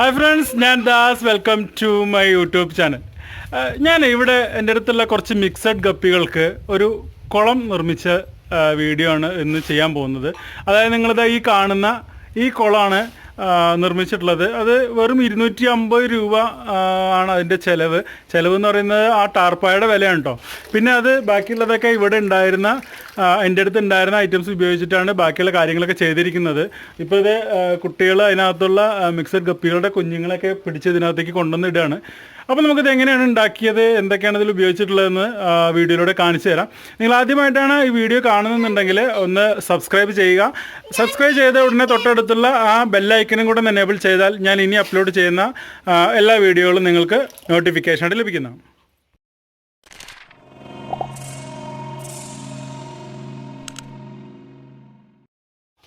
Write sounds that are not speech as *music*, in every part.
Hi friends ഞാൻ Das. Welcome to my YouTube channel ഞാൻ ഇവിടെ എന്റെ അടുത്തുള്ള കുറച്ച് മിക്സഡ് ഗപ്പികൾക്ക് ഒരു കുളം നിർമ്മിച്ച വീഡിയോ ആണ് ഇന്ന് ചെയ്യാൻ പോകുന്നത്. അതായത് നിങ്ങളിത് ഈ കാണുന്ന ഈ കുളമാണ് നിർമ്മിച്ചിട്ടുള്ളത്. അത് വെറും ഇരുന്നൂറ്റി അമ്പത് രൂപ ആണ് അതിന്റെ ചിലവ്. ചിലവ് എന്ന് പറയുന്നത് ആ ടാർപ്പായുടെ വിലയാണ് കേട്ടോ പിന്നെ അത് ബാക്കിയുള്ളതൊക്കെ ഇവിടെ ഉണ്ടായിരുന്ന എന്റെ അടുത്ത് ഉണ്ടായിരുന്ന ഐറ്റംസ് ഉപയോഗിച്ചിട്ടാണ് ബാക്കിയുള്ള കാര്യങ്ങളൊക്കെ ചെയ്തിരിക്കുന്നത്. ഇപ്പോൾ ഇത് കുട്ടികൾ അതിനകത്തുള്ള മിക്സഡ് ഗപ്പികളുടെ കുഞ്ഞുങ്ങളൊക്കെ പിടിച്ച് ഇതിനകത്തേക്ക് കൊണ്ടുവന്നിടുകയാണ് അപ്പോൾ നമുക്കിത് എങ്ങനെയാണ് ഉണ്ടാക്കിയത്? എന്തൊക്കെയാണ് ഇതിൽ ഉപയോഗിച്ചിട്ടുള്ളതെന്ന് വീഡിയോയിലൂടെ കാണിച്ചു തരാം. നിങ്ങൾ ആദ്യമായിട്ടാണ് ഈ വീഡിയോ കാണുന്നുണ്ടെങ്കിൽ ഒന്ന് സബ്സ്ക്രൈബ് ചെയ്യുക. സബ്സ്ക്രൈബ് ചെയ്ത ഉടനെ തൊട്ടടുത്തുള്ള ആ ബെല്ലൈക്കനും കൂടെ എനേബിൾ ചെയ്താൽ ഞാൻ ഇനി അപ്ലോഡ് ചെയ്യുന്ന എല്ലാ വീഡിയോകളും നിങ്ങൾക്ക് നോട്ടിഫിക്കേഷനായിട്ട് ലഭിക്കുന്നതാണ്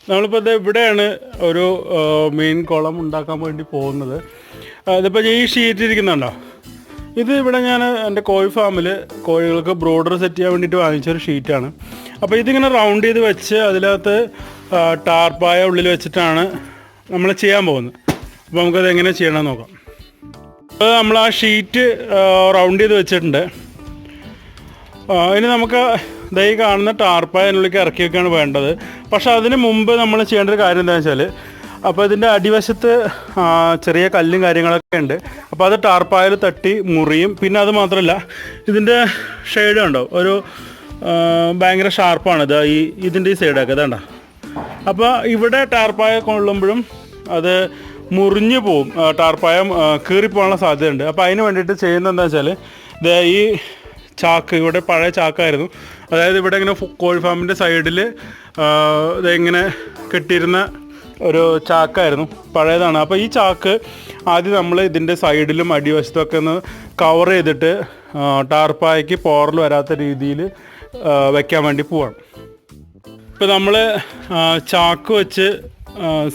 നമ്മളിപ്പോൾ ഇത് ഇവിടെയാണ് ഒരു മെയിൻ കുളം ഉണ്ടാക്കാൻ വേണ്ടി പോകുന്നത്. ഇതിപ്പോൾ ഈ ഷീറ്റ് ഇരിക്കുന്നുണ്ടോ? ഇത് ഇവിടെ ഞാൻ എന്റെ കോഴി ഫാമിൽ കോഴികൾക്ക് ബ്രോഡർ സെറ്റ് ചെയ്യാൻ വേണ്ടിയിട്ട് വാങ്ങിച്ച ഒരു ഷീറ്റാണ്. അപ്പോൾ ഇതിങ്ങനെ റൗണ്ട് ചെയ്ത് വെച്ച് അതിനകത്ത് ടാർപ്പായ ഉള്ളിൽ വെച്ചിട്ടാണ് നമ്മൾ ചെയ്യാൻ പോകുന്നത്. അപ്പോൾ നമുക്കത് എങ്ങനെ ചെയ്യണമെന്ന് നോക്കാം. അപ്പോൾ നമ്മൾ ആ ഷീറ്റ് റൗണ്ട് ചെയ്ത് വെച്ചിട്ടുണ്ട്. ഇനി നമുക്ക് ദൈ കാണുന്ന ടാർപ്പായ അതിനുള്ളിലേക്ക് ഇറക്കി വെക്കുകയാണ് വേണ്ടത്. പക്ഷേ അതിന് മുമ്പ് നമ്മൾ ചെയ്യേണ്ട ഒരു കാര്യം എന്താണെന്ന് വെച്ചാൽ അപ്പോൾ ഇതിന്റെ അടിവശത്ത് ചെറിയ കല്ലും കാര്യങ്ങളൊക്കെ ഉണ്ട്. അപ്പോൾ അത് ടാർപ്പായൽ തട്ടി മുറിയും. പിന്നെ അത് മാത്രമല്ല ഇതിന്റെ ഷെയ്ഡ് ഉണ്ടോ ഒരു ഭയങ്കര ഷാർപ്പാണ് ഇത് ഈ ഇതിന്റെ ഈ സൈഡൊക്കെ ഇതാണ്ട. അപ്പോൾ ഇവിടെ ടാർപ്പായ കൊള്ളുമ്പോഴും അത് മുറിഞ്ഞു പോവും. ടാർപ്പായം കീറിപ്പോകാനുള്ള സാധ്യതയുണ്ട്. അപ്പോൾ അതിന് വേണ്ടിയിട്ട് ചെയ്യുന്നത് എന്താ വെച്ചാൽ ഇത് ഈ ചാക്ക് ഇവിടെ പഴയ ചാക്കായിരുന്നു. അതായത് ഇവിടെ ഇങ്ങനെ കോഴി ഫാമിന്റെ സൈഡിൽ ഇതെങ്ങനെ കെട്ടിയിരുന്ന ഒരു ചാക്കായിരുന്നു. പഴയതാണ്. അപ്പോൾ ഈ ചാക്ക് ആദ്യം നമ്മൾ ഇതിന്റെ സൈഡിലും അടിവശത്തൊക്കെ ഒന്ന് കവർ ചെയ്തിട്ട് ടാർപ്പായക്ക് പോറൽ വരാത്ത രീതിയിൽ വയ്ക്കാൻ വേണ്ടി പോവാണ്. ഇപ്പോൾ നമ്മൾ ചാക്ക് വെച്ച്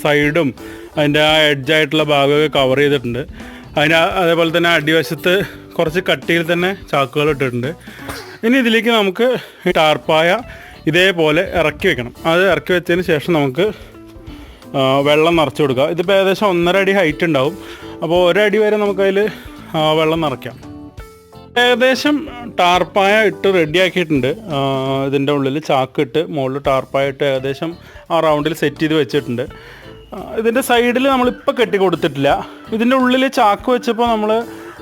സൈഡും അതിന്റെ ആ എഡ്ജായിട്ടുള്ള ഭാഗമൊക്കെ കവർ ചെയ്തിട്ടുണ്ട്. അതിന് അതേപോലെ തന്നെ അടിവശത്ത് കുറച്ച് കട്ടിയിൽ തന്നെ ചാക്കുകൾ ഇട്ടിട്ടുണ്ട്. ഇനി ഇതിലേക്ക് നമുക്ക് ടാർപ്പായ ഇതേപോലെ ഇറക്കി വെക്കണം. അത് ഇറക്കി വെച്ചതിന് ശേഷം നമുക്ക് വെള്ളം നിറച്ച് കൊടുക്കുക. ഇതിപ്പോൾ ഏകദേശം ഒന്നര അടി ഹൈറ്റ് ഉണ്ടാവും. അപ്പോൾ ഒരടി വരെ നമുക്കതിൽ വെള്ളം നിറയ്ക്കാം. ഏകദേശം ടാർപ്പായ ഇട്ട് റെഡിയാക്കിയിട്ടുണ്ട് ഇതിന്റെ ഉള്ളിൽ ചാക്ക് ഇട്ട് മുകളിൽ ടാർപ്പായ ഇട്ട് ഏകദേശം ആ റൗണ്ടിൽ സെറ്റ് ചെയ്ത് വെച്ചിട്ടുണ്ട്. ഇതിന്റെ സൈഡിൽ നമ്മളിപ്പോൾ കെട്ടി കൊടുത്തിട്ടില്ല. ഇതിന്റെ ഉള്ളിൽ ചാക്ക് വെച്ചപ്പോൾ നമ്മൾ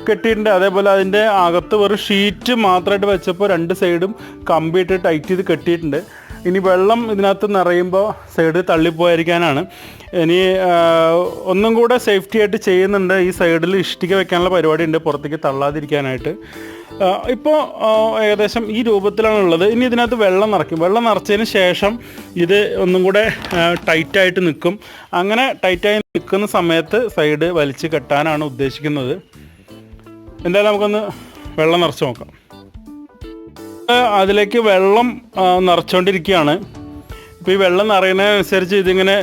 കെട്ടിയിട്ടുണ്ട്. അതേപോലെ അതിന്റെ അകത്ത് വെറും ഷീറ്റ് മാത്രമായിട്ട് വെച്ചപ്പോൾ രണ്ട് സൈഡും കമ്പിയിട്ട് ടൈറ്റ് ചെയ്ത് കെട്ടിയിട്ടുണ്ട്. ഇനി വെള്ളം ഇതിനകത്ത് നിറയുമ്പോൾ സൈഡ് തള്ളിപ്പോയിരിക്കാനാണ്. ഇനി ഒന്നും കൂടെ സേഫ്റ്റി ആയിട്ട് ചെയ്യുന്നുണ്ട്. ഈ സൈഡിൽ ഇഷ്ടിക വെക്കാനുള്ള പരിപാടി ഉണ്ട് പുറത്തേക്ക് തള്ളാതിരിക്കാനായിട്ട്. ഇപ്പോൾ ഏകദേശം ഈ രൂപത്തിലാണ് ഉള്ളത്. ഇനി ഇതിനകത്ത് വെള്ളം നിറയ്ക്കും. വെള്ളം നിറച്ചതിന് ശേഷം ഇത് ഒന്നും കൂടെ ടൈറ്റായിട്ട് നിൽക്കും. അങ്ങനെ ടൈറ്റായി നിൽക്കുന്ന സമയത്ത് സൈഡ് വലിച്ച് കെട്ടാനാണ് ഉദ്ദേശിക്കുന്നത്. എന്തായാലും നമുക്കൊന്ന് വെള്ളം നിറച്ച് നോക്കാം. അതിലേക്ക് വെള്ളം നിറച്ചുകൊണ്ടിരിക്കുകയാണ് ഇപ്പോൾ ഈ വെള്ളം നിറയുന്നതിനനുസരിച്ച് ഇതിങ്ങനെ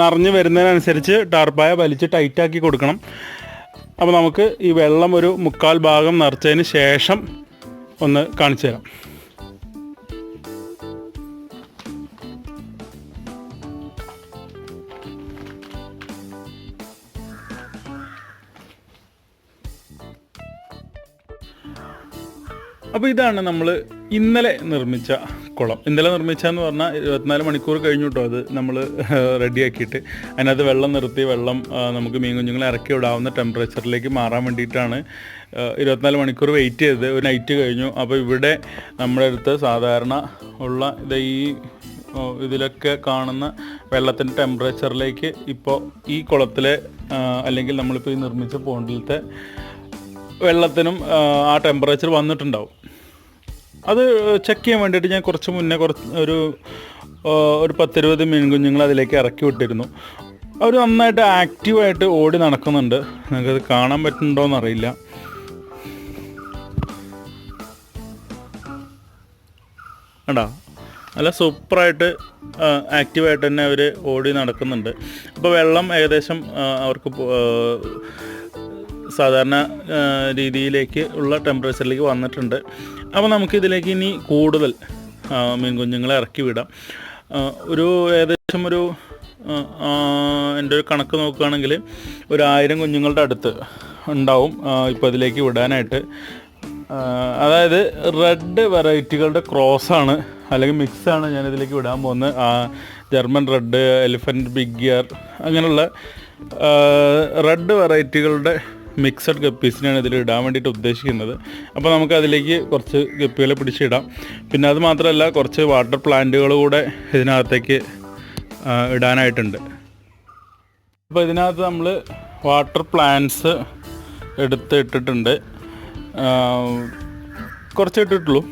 നിറഞ്ഞ് വരുന്നതിനനുസരിച്ച് ടാർപ്പായ വലിച്ച് ടൈറ്റാക്കി കൊടുക്കണം. അപ്പോൾ നമുക്ക് ഈ വെള്ളം ഒരു മുക്കാൽ ഭാഗം നിറച്ചതിന് ശേഷം ഒന്ന് കാണിച്ചു തരാം. അപ്പോൾ ഇതാണ് നമ്മൾ ഇന്നലെ നിർമ്മിച്ച കുളം. ഇന്നലെ നിർമ്മിച്ചെന്ന് പറഞ്ഞാൽ ഇരുപത്തിനാല് മണിക്കൂർ കഴിഞ്ഞു കേട്ടോ അത് നമ്മൾ *laughs* റെഡിയാക്കിയിട്ട്. അതിനകത്ത് വെള്ളം നിർത്തി വെള്ളം നമുക്ക് മീൻ കുഞ്ഞുങ്ങളെ ഇറക്കി വിടാവുന്ന ടെമ്പറേച്ചറിലേക്ക് മാറാൻ വേണ്ടിയിട്ടാണ് ഇരുപത്തിനാല് മണിക്കൂർ വെയിറ്റ് ചെയ്തത്. ഒരു നൈറ്റ് കഴിഞ്ഞു. അപ്പോൾ ഇവിടെ നമ്മുടെ അടുത്ത് സാധാരണ ഉള്ള ഇത് ഈ ഇതിലൊക്കെ കാണുന്ന വെള്ളത്തിന്റെ ടെമ്പറേച്ചറിലേക്ക് ഇപ്പോൾ ഈ കുളത്തിലെ അല്ലെങ്കിൽ നമ്മളിപ്പോൾ ഈ നിർമ്മിച്ച പോണ്ടിലത്തെ വെള്ളത്തിനും ആ, ടെമ്പറേച്ചർ വന്നിട്ടുണ്ടാവും. അത് ചെക്ക് ചെയ്യാൻ വേണ്ടിയിട്ട് ഞാൻ കുറച്ച് മുന്നേ കുറച്ച് ഒരു ഒരു പത്തിരുപത് മീൻ കുഞ്ഞുങ്ങൾ അതിലേക്ക് ഇറക്കി വിട്ടിരുന്നു. അവർ നന്നായിട്ട് ആക്റ്റീവായിട്ട് ഓടി നടക്കുന്നുണ്ട്. നിങ്ങൾക്കത് കാണാൻ പറ്റുന്നുണ്ടോയെന്ന് അറിയില്ല. കണ്ടോ? നല്ല സൂപ്പറായിട്ട് ആക്റ്റീവായിട്ട് തന്നെ അവർ ഓടി നടക്കുന്നുണ്ട്. അപ്പോൾ വെള്ളം ഏകദേശം അവർക്ക് സാധാരണ രീതിയിലേക്ക് ഉള്ള ടെമ്പറേച്ചറിലേക്ക് വന്നിട്ടുണ്ട്. അപ്പോൾ നമുക്കിതിലേക്ക് ഇനി കൂടുതൽ മീൻ കുഞ്ഞുങ്ങളെ ഇറക്കി വിടാം. ഒരു ഏകദേശം ഒരു എന്റെ ഒരു കണക്ക് നോക്കുകയാണെങ്കിൽ ഒരു ആയിരം കുഞ്ഞുങ്ങളുടെ അടുത്ത് ഉണ്ടാവും ഇപ്പോൾ ഇതിലേക്ക് വിടാനായിട്ട്. അതായത് റെഡ് വെറൈറ്റികളുടെ ക്രോസാണ് അല്ലെങ്കിൽ മിക്സാണ് ഞാൻ ഇതിലേക്ക് വിടാൻ പോകുന്നത്. German red elephant big gear അങ്ങനെയുള്ള റെഡ് വെറൈറ്റികളുടെ മിക്സഡ് ഗപ്പീസിനാണ് ഇതിൽ ഇടാൻ വേണ്ടിയിട്ട് ഉദ്ദേശിക്കുന്നത്. അപ്പോൾ നമുക്ക് അതിലേക്ക് കുറച്ച് ഗപ്പികളെ പിടിച്ചിടാം. പിന്നെ അത് മാത്രമല്ല കുറച്ച് വാട്ടർ പ്ലാന്റുകൾ കൂടെ ഇതിനകത്തേക്ക് ഇടാനായിട്ടുണ്ട്. അപ്പോൾ ഇതിനകത്ത് നമ്മൾ വാട്ടർ പ്ലാന്റ്സ് എടുത്ത് ഇട്ടിട്ടുണ്ട്. കുറച്ച് ഇട്ടിട്ടുള്ളൂ.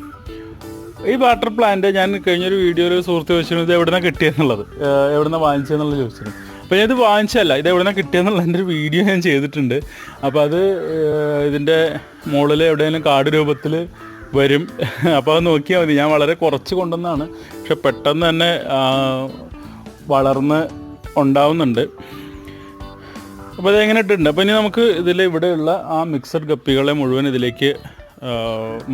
ഈ വാട്ടർ പ്ലാന്റ് ഞാൻ കഴിഞ്ഞൊരു വീഡിയോയിൽ സുഹൃത്ത് ചോദിച്ചിരുന്നത് എവിടെ നിന്നാണ് കിട്ടിയെന്നുള്ളത്? എവിടെ നിന്നാണ് വാങ്ങിച്ചതെന്നുള്ളത് ചോദിച്ചിരുന്നു. അപ്പോൾ ഞാനിത് വാങ്ങിച്ചല്ല ഇത് എവിടെ നിന്ന് കിട്ടിയെന്നുള്ള എന്റെ ഒരു വീഡിയോ ഞാൻ ചെയ്തിട്ടുണ്ട്. അപ്പോൾ അത് ഇതിന്റെ മുകളിൽ എവിടെയെങ്കിലും കാർഡ് രൂപത്തിൽ വരും. അപ്പോൾ അത് നോക്കിയാൽ മതി. ഞാൻ വളരെ കുറച്ച് കൊണ്ടുവന്നാണ് പക്ഷെ പെട്ടെന്ന് തന്നെ വളർന്ന് ഉണ്ടാവുന്നുണ്ട്. അപ്പോൾ അതെങ്ങനെ ഇട്ടിട്ടുണ്ട്? അപ്പോൾ ഇനി നമുക്ക് ഇതിൽ ഇവിടെയുള്ള ആ മിക്സഡ് കപ്പികളെ മുഴുവൻ ഇതിലേക്ക്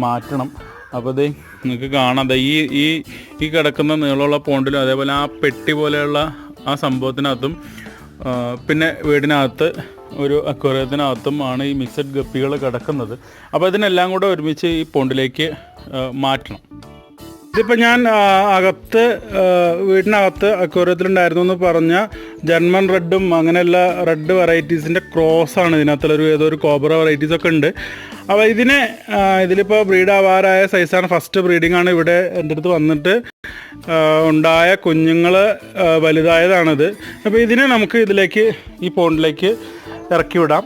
മാറ്റണം. അപ്പോൾ ഇത് നിങ്ങൾക്ക് കാണാം. ഈ ഈ ഈ കിടക്കുന്ന നീളമുള്ള പോണ്ടിലും അതേപോലെ ആ പെട്ടി പോലെയുള്ള സംഭവത്തിനകത്തും പിന്നെ വീടിനകത്ത് ഒരു അക്വേറിയത്തിനകത്തും ആണ് ഈ മിക്സഡ് ഗപ്പികൾ കിടക്കുന്നത്. അപ്പോൾ ഇതിനെല്ലാം കൂടെ ഒരുമിച്ച് ഈ പോണ്ടിലേക്ക് ആ, മാറ്റണം. ഇതിപ്പോൾ ഞാൻ ആ, അകത്ത് ആ, വീടിനകത്ത് അക്വേറിയത്തിലുണ്ടായിരുന്നു എന്ന് പറഞ്ഞ ജർമ്മൻ റെഡും അങ്ങനെയുള്ള റെഡ് വെറൈറ്റീസിന്റെ ക്രോസാണ് ഇതിനകത്തുള്ളൊരു ഏതോ ഒരു കോബ്ര വെറൈറ്റീസ് ഒക്കെ ഉണ്ട്. അപ്പോൾ ഇതിനെ ഇതിലിപ്പോൾ ബ്രീഡ് ആവാറായ സൈസാണ്. ഫസ്റ്റ് ബ്രീഡിംഗ് ആണ് ഇവിടെ എന്റെ അടുത്ത് വന്നിട്ട് ഉണ്ടായ കുഞ്ഞുങ്ങൾ വലുതായതാണിത്. അപ്പോൾ ഇതിനെ നമുക്ക് ഇതിലേക്ക് ഈ പോണ്ടിലേക്ക് ഇറക്കി വിടാം.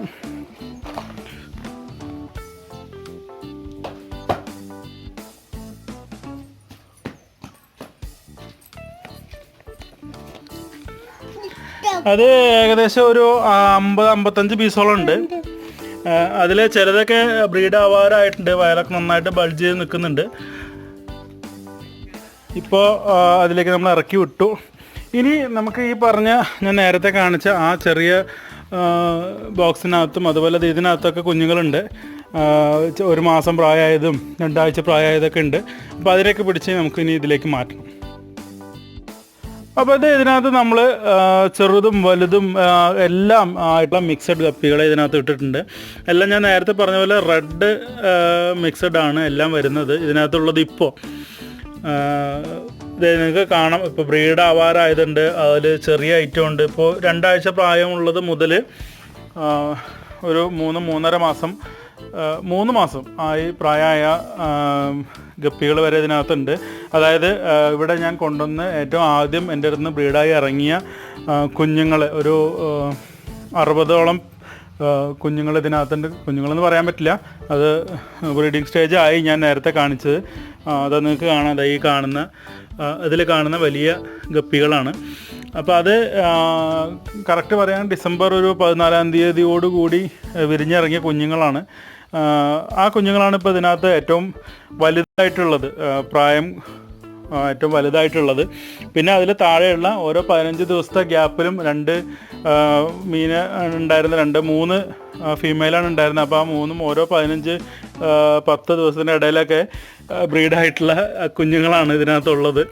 അത് ഏകദേശം ഒരു അമ്പത് അമ്പത്തഞ്ച് പീസോളം ഉണ്ട്. അതിൽ ചിലതൊക്കെ ബ്രീഡ് ആവാറായിട്ടുണ്ട്. വയറൊക്കെ നന്നായിട്ട് ബൾജ് ചെയ്ത് നിൽക്കുന്നുണ്ട്. ഇപ്പോൾ അതിലേക്ക് നമ്മൾ ഇറക്കി വിട്ടു. ഇനി നമുക്ക് ഈ പറഞ്ഞ ഞാൻ നേരത്തെ കാണിച്ച ആ ചെറിയ ബോക്സിനകത്തും അതുപോലെ ഇതിനകത്തൊക്കെ കുഞ്ഞുങ്ങളുണ്ട്. ഒരു മാസം പ്രായമായതും രണ്ടാഴ്ച പ്രായമായതൊക്കെ ഉണ്ട്. അപ്പോൾ അതിലേക്ക് പിടിച്ച് നമുക്ക് ഇനി ഇതിലേക്ക് മാറ്റണം. അപ്പോൾ ഇത് ഇതിനകത്ത് നമ്മൾ ചെറുതും വലുതും എല്ലാം ആയിട്ടുള്ള മിക്സഡ് കപ്പികളെ ഇതിനകത്ത് ഇട്ടിട്ടുണ്ട്. എല്ലാം ഞാൻ നേരത്തെ പറഞ്ഞ പോലെ റെഡ് മിക്സഡ് ആണ് എല്ലാം വരുന്നത് ഇതിനകത്തുള്ളത് ഇപ്പോൾ നിങ്ങൾക്ക് കാണാം. ഇപ്പോൾ ബ്രീഡ് ആവാറായതുണ്ട്. അതിൽ ചെറിയ ഐറ്റം ഉണ്ട്. ഇപ്പോൾ രണ്ടാഴ്ച പ്രായമുള്ളത് മുതൽ ഒരു മൂന്ന് മൂന്നര മാസം മൂന്ന് മാസം ആയി പ്രായമായ ഗപ്പികൾ വരെ ഇതിനകത്തുണ്ട്. അതായത് ഇവിടെ ഞാൻ കൊണ്ടുവന്ന് ഏറ്റവും ആദ്യം എന്റെ അടുത്ത് നിന്ന് ബ്രീഡായി ഇറങ്ങിയ കുഞ്ഞുങ്ങൾ ഒരു അറുപതോളം കുഞ്ഞുങ്ങൾ ഇതിനകത്തുണ്ട്. കുഞ്ഞുങ്ങളെന്ന് പറയാൻ പറ്റില്ല. അത് ബ്രീഡിങ് സ്റ്റേജ് ആയി ഞാൻ നേരത്തെ കാണിച്ചത്. അത് നിങ്ങൾക്ക് കാണാം. ഈ കാണുന്ന ഇതിൽ കാണുന്ന വലിയ ഗപ്പികളാണ്. അപ്പോൾ അത് കറക്റ്റ് പറയാൻ ഡിസംബർ ഒരു പതിനാലാം തീയതിയോടുകൂടി വിരിഞ്ഞിറങ്ങിയ കുഞ്ഞുങ്ങളാണ്. ആ, കുഞ്ഞുങ്ങളാണ് ഇപ്പോൾ ഇതിനകത്ത് ഏറ്റവും വലുതായിട്ടുള്ളത്. പ്രായം ഏറ്റവും വലുതായിട്ടുള്ളത്. പിന്നെ അതിൽ താഴെയുള്ള ഓരോ പതിനഞ്ച് ദിവസത്തെ ഗ്യാപ്പിലും രണ്ട് മീൻ ഉണ്ടായിരുന്ന രണ്ട് മൂന്ന് ഫീമെയിലാണ് ഉണ്ടായിരുന്നത്. അപ്പോൾ ആ മൂന്നും ഓരോ പതിനഞ്ച് പത്ത് ദിവസത്തിന്റെ ഇടയിലൊക്കെ ബ്രീഡായിട്ടുള്ള കുഞ്ഞുങ്ങളാണ് ഇതിനകത്തുള്ളത്.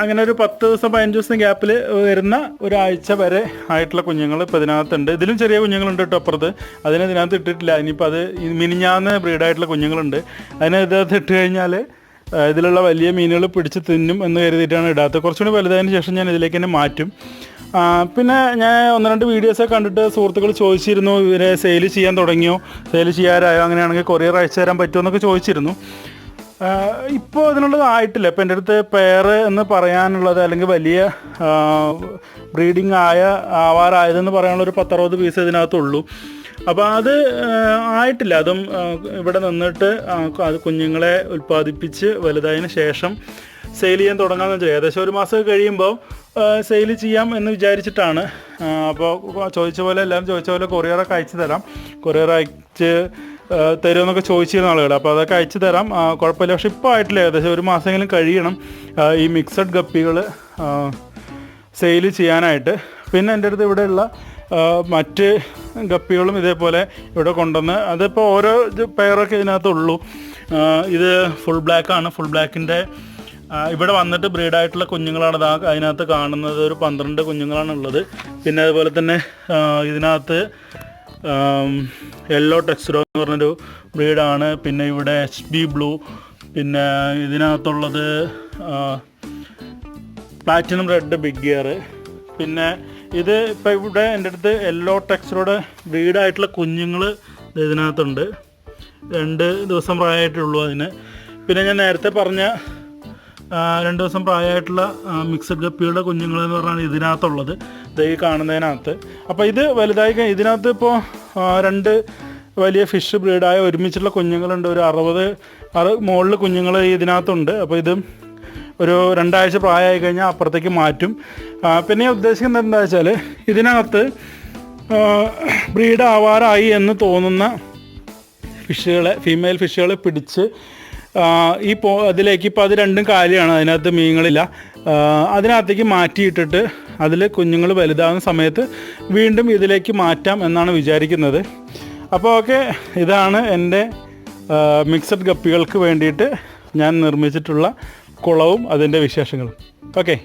അങ്ങനെ ഒരു പത്ത് ദിവസം പതിനഞ്ച് ദിവസം ഗ്യാപ്പിൽ വരുന്ന ഒരാഴ്ച വരെ ആയിട്ടുള്ള കുഞ്ഞുങ്ങൾ ഇപ്പോൾ ഇതിനകത്തുണ്ട്. ഇതിലും ചെറിയ കുഞ്ഞുങ്ങളുണ്ട് കേട്ടോ അപ്പുറത്ത്. അതിനെ ഇതിനകത്ത് ഇട്ടിട്ടില്ല. ഇനിയിപ്പോൾ അത് മിനിഞ്ഞാന്ന് ബ്രീഡായിട്ടുള്ള കുഞ്ഞുങ്ങളുണ്ട്. അതിനെ ഇതിനകത്ത് ഇട്ട് കഴിഞ്ഞാൽ ഇതിലുള്ള വലിയ മീനുകൾ പിടിച്ച് തിന്നും എന്ന് കരുതിയിട്ടാണ് ഇടാത്തത്. കുറച്ചുകൂടി വലുതായതിനു ശേഷം ഞാൻ ഇതിലേക്ക് തന്നെ മാറ്റും. പിന്നെ ഞാൻ ഒന്ന് രണ്ട് വീഡിയോസൊക്കെ കണ്ടിട്ട് സുഹൃത്തുക്കൾ ചോദിച്ചിരുന്നു ഇവരെ സെയിൽ ചെയ്യാൻ തുടങ്ങിയോ? സെയിൽ ചെയ്യാറായോ? അങ്ങനെയാണെങ്കിൽ കൊറിയർ അയച്ചു തരാൻ പറ്റുമോ എന്നൊക്കെ ചോദിച്ചിരുന്നു. ഇപ്പോൾ അതിനുള്ളത് ആയിട്ടില്ല. ഇപ്പം എന്റെ അടുത്ത് പെയർ എന്ന് പറയാനുള്ളത് അല്ലെങ്കിൽ വലിയ ബ്രീഡിംഗ് ആയ ആവാറായതെന്ന് പറയാനുള്ള ഒരു പത്തറുപത് പീസ് ഇതിനകത്തുള്ളൂ. അപ്പോൾ അത് ആയിട്ടില്ല. അതും ഇവിടെ നിന്നിട്ട് അത് കുഞ്ഞുങ്ങളെ ഉൽപ്പാദിപ്പിച്ച് വലുതായതിന് ശേഷം സെയിൽ ചെയ്യാൻ തുടങ്ങാമെന്ന് വെച്ചാൽ ഏകദേശം ഒരു മാസം കഴിയുമ്പോൾ സെയിൽ ചെയ്യാം എന്ന് വിചാരിച്ചിട്ടാണ്. അപ്പോൾ ചോദിച്ച പോലെ എല്ലാവരും ചോദിച്ച പോലെ കൊറിയറൊക്കെ അയച്ചു തരാം. കൊറിയർ അയച്ച് തരുമെന്നൊക്കെ ചോദിച്ചിരുന്ന ആളുകൾ. അപ്പോൾ അതൊക്കെ അയച്ചു തരാം. കുഴപ്പമില്ല. പക്ഷെ ഇപ്പോൾ ആയിട്ടില്ല. ഏകദേശം ഒരു മാസമെങ്കിലും കഴിയണം. ഈ മിക്സഡ് ഗപ്പികൾ സെയിൽ ചെയ്യാനായിട്ട്. പിന്നെ എന്റെ അടുത്ത് ഇവിടെയുള്ള മറ്റ് ഗപ്പികളും ഇതേപോലെ ഇവിടെ കൊണ്ടുവന്ന് അതിപ്പോൾ ഓരോ പെയറൊക്കെ ഇതിനകത്തുള്ളൂ. ഇത് ഫുൾ ബ്ലാക്കാണ് ഫുൾ ബ്ലാക്കിന്റെ ഇവിടെ വന്നിട്ട് ബ്രീഡായിട്ടുള്ള കുഞ്ഞുങ്ങളാണ് അതിനകത്ത് കാണുന്നത്. ഒരു പന്ത്രണ്ട് കുഞ്ഞുങ്ങളാണ് ഉള്ളത്. പിന്നെ അതുപോലെ തന്നെ ഇതിനകത്ത് യെല്ലോ ടെക്സ്റ്റോ എന്ന് പറഞ്ഞൊരു ബ്രീഡാണ് പിന്നെ ഇവിടെ എച്ച് ബി ബ്ലൂ പിന്നെ ഇതിനകത്തുള്ളത് പ്ലാറ്റിനം റെഡ് ബിഗ് ഗിയർ പിന്നെ ഇത് ഇപ്പം ഇവിടെ എന്റെ അടുത്ത് യെല്ലോ ടെക്സ്റ്ററോടെ ബ്രീഡായിട്ടുള്ള കുഞ്ഞുങ്ങൾ ഇതിനകത്തുണ്ട്. രണ്ട് ദിവസം പ്രായമായിട്ടുള്ളൂ അതിന്. പിന്നെ ഞാൻ നേരത്തെ പറഞ്ഞ രണ്ട് ദിവസം പ്രായമായിട്ടുള്ള മിക്സഡ് ഗപ്പിയുടെ കുഞ്ഞുങ്ങളെന്ന് പറഞ്ഞാൽ ഇതിനകത്തുള്ളത്. ഈ കാണുന്നതിനകത്ത്. അപ്പോൾ ഇത് വലുതായി ഇതിനകത്ത് ഇപ്പോൾ രണ്ട് വലിയ ഫിഷ് ബ്രീഡായ ഒരുമിച്ചുള്ള കുഞ്ഞുങ്ങളുണ്ട്. ഒരു അറുപത് അറു മുകളിൽ കുഞ്ഞുങ്ങൾ ഇതിനകത്തുണ്ട്. അപ്പോൾ ഇത് ഒരു രണ്ടാഴ്ച പ്രായമായി കഴിഞ്ഞാൽ അപ്പുറത്തേക്ക് മാറ്റും. പിന്നെ ഞാൻ ഉദ്ദേശിക്കുന്നത് എന്താ വെച്ചാൽ ഇതിനകത്ത് ബ്രീഡ് ആവാറായി എന്ന് തോന്നുന്ന ഫിഷുകളെ ഫീമെയിൽ ഫിഷുകളെ പിടിച്ച് ഈ പോ അതിലേക്ക് ഇപ്പോൾ അത് രണ്ടും കാലിയാണ്. അതിനകത്ത് മീനുകളില്ല അതിനകത്തേക്ക് മാറ്റിയിട്ടിട്ട് അതിൽ കുഞ്ഞുങ്ങൾ വലുതാകുന്ന സമയത്ത് വീണ്ടും ഇതിലേക്ക് മാറ്റാം എന്നാണ് വിചാരിക്കുന്നത്. അപ്പോൾ ഓക്കെ ഇതാണ് എന്റെ മിക്സഡ് ഗപ്പികൾക്ക് വേണ്ടിയിട്ട് ഞാൻ നിർമ്മിച്ചിട്ടുള്ള കുളവും അതിന്റെ വിശേഷങ്ങളും. ഓക്കെ.